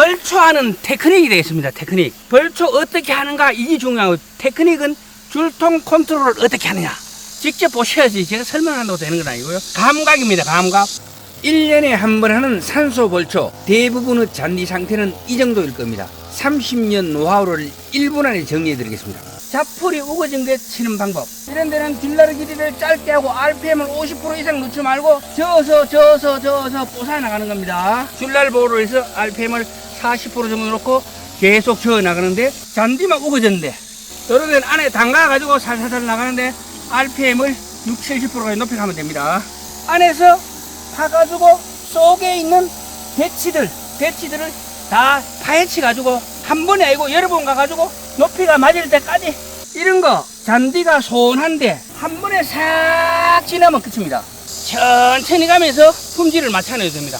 벌초하는 테크닉이 되겠습니다. 테크닉. 벌초 어떻게 하는가 이게 중요하고 테크닉은 줄통 컨트롤을 어떻게 하느냐. 직접 보셔야지 제가 설명한다고 되는 건 아니고요. 감각입니다. 감각. 1년에 한 번 하는 산소 벌초 대부분의 잔디 상태는 이 정도일 겁니다. 30년 노하우를 1분 안에 정리해 드리겠습니다. 자풀이 우거진 게 치는 방법. 이런 데는 딜라르 길이를 짧게 하고 RPM을 50% 이상 넣지 말고 저어서 저어서 저어서 뽀사 나가는 겁니다. 줄날 보호로 해서 RPM을 40% 정도 넣고 계속 저어 나가는데 잔디만 우거졌는데 여러 데는 안에 담가 가지고 살살살 나가는데 RPM을 6, 70%까지 높여 가면 됩니다. 안에서 파가지고 속에 있는 배치들, 배치들을 다 파헤치 가지고 한 번에 아니고 여러 번 가가지고 높이가 맞을 때까지 이런 거 잔디가 소원한데 한 번에 싹 지나면 끝입니다. 천천히 가면서 품질을 맞춰내야 됩니다.